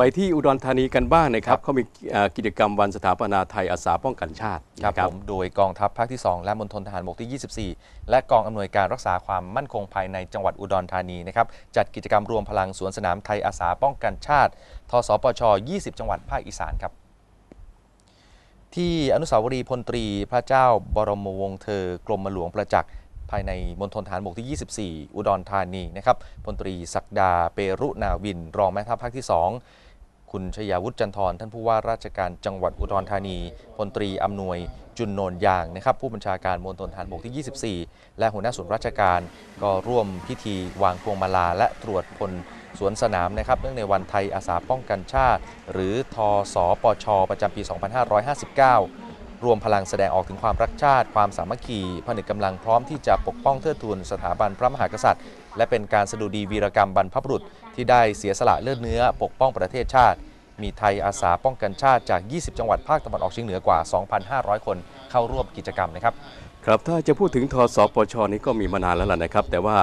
ไปที่อุดรธานีกันบ้างนะคครัรับบเขามีเอ่อกิจกรรมวันสถาปนาไทยอาสาป้องกันชาติครับนะผมโดยกองทัพภาคที่ 2 และมณฑลทหารบกที่ 24 และกองอำนวยการรักษาความมั่นคงภายในจังหวัดอุดรธานีนะครับจัดกิจกรรมรวมพลังสวนสนามไทยอาสาป้องกันชาติ ทสปช 20 จังหวัดภาคอีสานครับที่อนุสาวรีย์พลตรีพระเจ้าบรมวงศ์เธอกรมหลวงประจักษ์ภายในมณฑลฐานบกที่ 24 อุดรธานีนะครับพลตรีศักดาเปรุนาวิน รองแม่ทัพภาคที่ 2 คุณชยาวุฒิจันทร์ท่านผู้ว่าราชการจังหวัดอุดรธานีพลตรีอำนวยจุนโนนยางนะครับผู้บัญชาการมณฑลฐานบกที่ 24 และหัวหน้าส่วนราชการ ก็ร่วมพิธีวางพวงมาลาและตรวจพลสวนสนามนะครับเนื่องในวันไทยอาสาป้องกันชาติ หรือทสปช ประจำปี 2559 รวมพลังแสดงออกถึงความรักชาติ ความสามัคคีผนึกกำลังพร้อมที่จะปกป้องเทิดทูนสถาบันพระมหากษัตริย์ และเป็นการสดุดีวีรกรรมบรรพบุรุษที่ได้เสียสละเลือดเนื้อ ปกป้องประเทศชาติ มีไทยอาสาป้องกันชาติจาก 20 จังหวัดภาคตะวันออกเฉียงเหนือกว่า 2,500 คนเข้าร่วมกิจกรรมนะครับครับถ้าจะพูดถึงทสปชนี่ก็มีมานานแล้วล่ะนะครับ แต่ว่า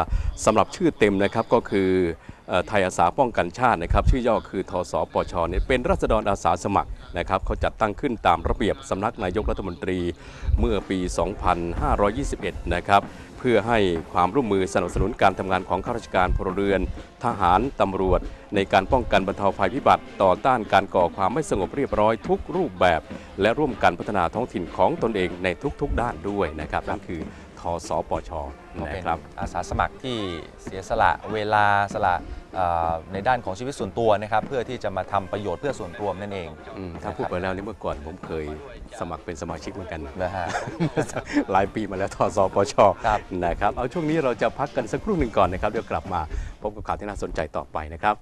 สำหรับชื่อเต็มนะครับก็คือ ไทยอาสาป้องกันชาตินะครับชื่อย่อคือทสปชเนี่ยเป็นรัษฎรอาสาสมัครนะครับเขาจัดตั้งขึ้นตามระเบียบสำนักนายกรัฐมนตรีเมื่อปี 2521 นะครับเพื่อให้ความร่วมมือสนับสนุนการทำงานของข้าราชการพลเรือน ทหารตำรวจ ในการป้องกันบรรเทาภัยพิบัติ ต่อต้านการก่อความไม่สงบเรียบร้อยทุกรูปแบบ และร่วมกันพัฒนาท้องถิ่นของตนเองในทุกๆด้านด้วยนะครับนั่นคือ สปชก็เป็นนะครับอาสาสมัครที่เสียสละเวลาสละเอ่อในด้านของชีวิตส่วนตัวนะครับ เพื่อที่จะมาทำประโยชน์เพื่อส่วนรวมนั่นเองอืมถ้าพูดไปแล้วนี่เมื่อก่อนผมเคยสมัครเป็นสมาชิกเหมือนกันนะฮะหลายปีมาแล้วทสปชครับนะครับเอาช่วงนี้เราจะพักกันสักครู่หนึ่งก่อนนะครับเดี๋ยวกลับมาพบกับข่าวที่น่าสนใจต่อไปนะครับ